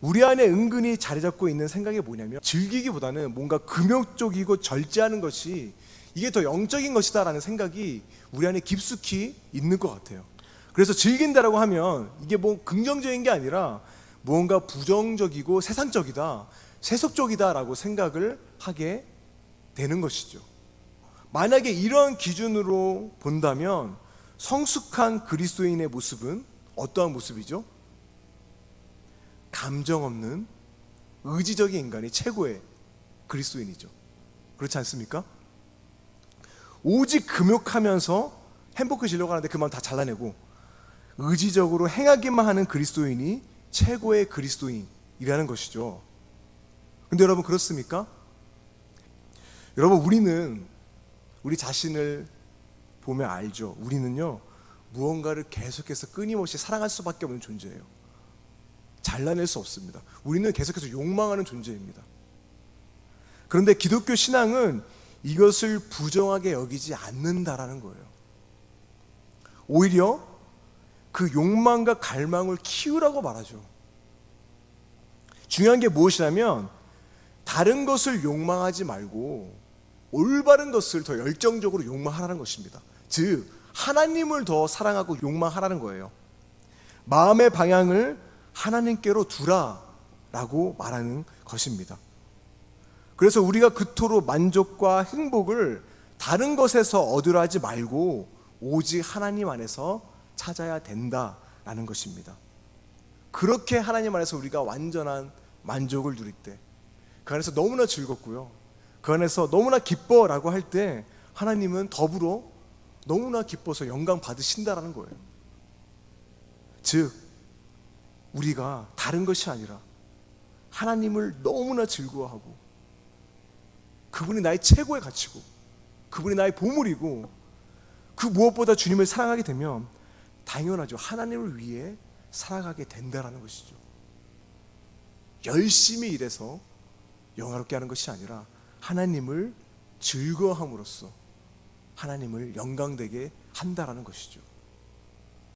우리 안에 은근히 자리 잡고 있는 생각이 뭐냐면 즐기기보다는 뭔가 금욕적이고 절제하는 것이 이게 더 영적인 것이다라는 생각이 우리 안에 깊숙이 있는 것 같아요. 그래서 즐긴다라고 하면 이게 뭐 긍정적인 게 아니라 무언가 부정적이고 세상적이다, 세속적이다라고 생각을 하게 되는 것이죠. 만약에 이런 기준으로 본다면 성숙한 그리스도인의 모습은 어떠한 모습이죠? 감정 없는 의지적인 인간이 최고의 그리스도인이죠. 그렇지 않습니까? 오직 금욕하면서 행복해지려고 하는데 그 마음 다 잘라내고 의지적으로 행하기만 하는 그리스도인이 최고의 그리스도인이라는 것이죠. 근데 여러분 그렇습니까? 여러분 우리는 우리 자신을 보면 알죠. 우리는요 무언가를 계속해서 끊임없이 사랑할 수밖에 없는 존재예요. 잘라낼 수 없습니다. 우리는 계속해서 욕망하는 존재입니다. 그런데 기독교 신앙은 이것을 부정하게 여기지 않는다라는 거예요. 오히려 그 욕망과 갈망을 키우라고 말하죠. 중요한 게 무엇이냐면 다른 것을 욕망하지 말고 올바른 것을 더 열정적으로 욕망하라는 것입니다. 즉 하나님을 더 사랑하고 욕망하라는 거예요. 마음의 방향을 하나님께로 두라라고 말하는 것입니다. 그래서 우리가 그토록 만족과 행복을 다른 것에서 얻으려 하지 말고 오직 하나님 안에서 찾아야 된다라는 것입니다. 그렇게 하나님 안에서 우리가 완전한 만족을 누릴 때, 그 안에서 너무나 즐겁고요. 그 안에서 너무나 기뻐라고 할 때 하나님은 더불어 너무나 기뻐서 영광 받으신다라는 거예요. 즉, 우리가 다른 것이 아니라 하나님을 너무나 즐거워하고 그분이 나의 최고의 가치고 그분이 나의 보물이고 그 무엇보다 주님을 사랑하게 되면 당연하죠. 하나님을 위해 살아가게 된다라는 것이죠. 열심히 일해서 영화롭게 하는 것이 아니라 하나님을 즐거워함으로써 하나님을 영광되게 한다라는 것이죠.